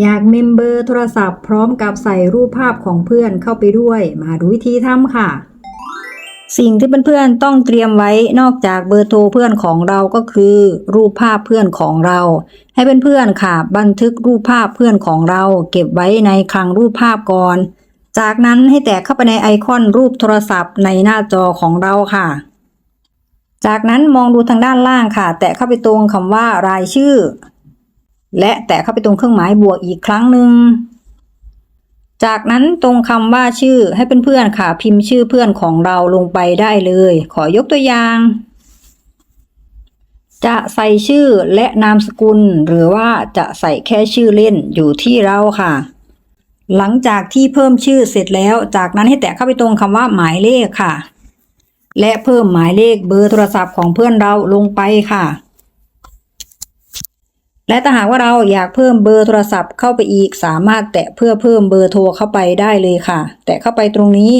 อยากเมมเบอร์โทรศัพท์พร้อมกับใส่รูปภาพของเพื่อนเข้าไปด้วย มาดูวิธีทำค่ะ สิ่งที่เพื่อนๆต้องเตรียมไว้นอกจากเบอร์โทรเพื่อนของเราก็คือ รูปภาพเพื่อนของเรา ให้เพื่อนๆค่ะ บันทึกรูปภาพเพื่อนของเรา เก็บไว้ในคลังรูปภาพก่อน จากนั้นให้แตะเข้าไปในไอคอนรูปโทรศัพท์ในหน้าจอของเราค่ะจากนั้นมองดูทางด้านล่างค่ะ แตะเข้าไปตรงคำว่ารายชื่อ และแตะเข้าไปตรงเครื่องหมายบวกอีกครั้งหนึ่ง จากนั้นตรงคำว่าชื่อให้เพื่อนๆค่ะ พิมพ์ชื่อเพื่อนของเราลงไปได้เลย ขอยกตัวอย่าง จะใส่ชื่อและนามสกุล หรือว่าจะใส่แค่ชื่อเล่นอยู่ที่เราค่ะ หลังจากที่เพิ่มชื่อเสร็จแล้ว จากนั้นให้แตะเข้าไปตรงคำว่าหมายเลขค่ะ และเพิ่มหมายเลขเบอร์โทรศัพท์ของเพื่อนเราลงไปค่ะ และถ้าหากว่าเราอยากเพิ่มเบอร์โทรศัพท์เข้าไปอีก สามารถแตะเพื่อเพิ่มเบอร์โทรเข้าไปได้เลยค่ะ แตะเข้าไปตรงนี้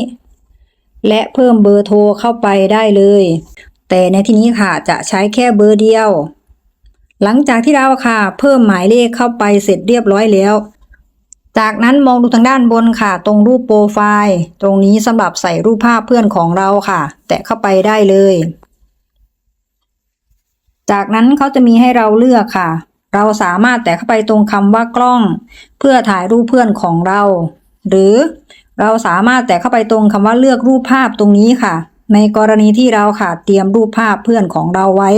และเพิ่มเบอร์โทรเข้าไปได้เลย แต่ในที่นี้ค่ะจะใช้แค่เบอร์เดียว หลังจากที่เราค่ะ เพิ่มหมายเลขเข้าไปเสร็จเรียบร้อยแล้ว จากนั้นมองดูทางด้านบนค่ะ ตรงรูปโปรไฟล์ ตรงนี้สำหรับใส่รูปภาพเพื่อนของเราค่ะ แตะเข้าไปได้เลย จากนั้นเขาจะมีให้เราเลือกค่ะ เราสามารถแตะเข้าไปตรงคำว่ากล้อง เพื่อถ่ายรูปเพื่อนของเรา หรือเราสามารถแตะเข้าไปตรงคำว่าเลือกรูปภาพตรงนี้ค่ะ ในกรณีที่เราค่ะเตรียมรูปภาพเพื่อนของเราไว้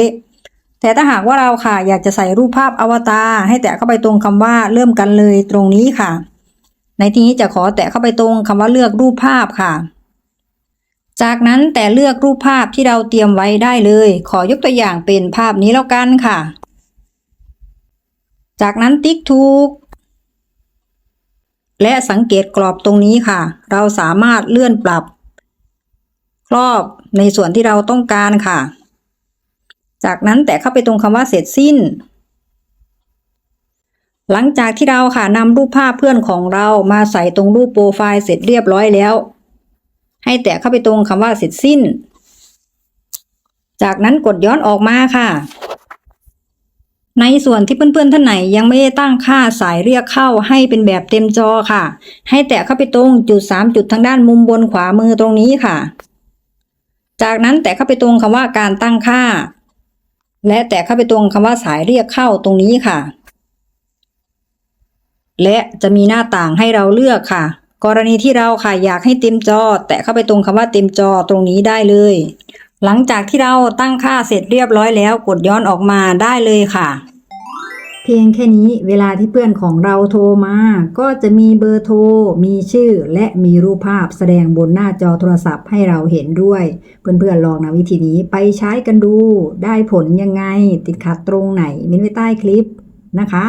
แต่ถ้าหากว่าเราค่ะอยากจะใส่รูปภาพอวตารให้แตะเข้าไปตรงคำว่าเริ่มกันเลยตรงนี้ค่ะ ในที่นี้จะขอแตะเข้าไปตรงคำว่าเลือกรูปภาพค่ะจากนั้นแต่เลือกรูปภาพที่เราเตรียมไว้ได้เลย ขอยกตัวอย่างเป็นภาพนี้แล้วกันค่ะ จากนั้นติ๊กถูก และสังเกตกรอบตรงนี้ค่ะ เราสามารถเลื่อนปรับ ครอบในส่วนที่เราต้องการค่ะ จากนั้นแตะเข้าไปตรงคำว่าเสร็จสิ้น หลังจากที่เราค่ะนำรูปภาพเพื่อนของเรามาใส่ตรงรูปโปรไฟล์เสร็จเรียบร้อยแล้ว ให้แตะเข้าไปตรงคำว่าเสร็จสิ้น จากนั้นกดย้อนออกมาค่ะ ในส่วนที่เพื่อนๆท่านไหนยังไม่ได้ตั้งค่าสายเรียกเข้าให้เป็นแบบเต็มจอค่ะ ให้แตะเข้าไปตรงจุดสามจุดทางด้านมุมบนขวามือตรงนี้ค่ะ จากนั้นแตะเข้าไปตรงคำว่าการตั้งค่า และแตะเข้าไปตรงคำว่าสายเรียกเข้าตรงนี้ค่ะ และจะมีหน้าต่างให้เราเลือกค่ะ กรณีที่เราค่ะอยากให้เต็มจอ แตะเข้าไปตรงคำว่าเต็มจอตรงนี้ได้เลยหลังจากที่เราตั้งค่าเสร็จเรียบร้อยแล้วกดย้อนออกมาได้เลยค่ะ เพียงแค่นี้เวลาที่เพื่อนของเราโทรมา ก็จะมีเบอร์โทร มีชื่อ และมีรูปภาพแสดงบนหน้าจอโทรศัพท์ให้เราเห็นด้วย เพื่อนๆลองนะวิธีนี้ไปใช้กันดู ได้ผลยังไง ติดขัดตรงไหนม้นไว้ใต้คลิปนะคะ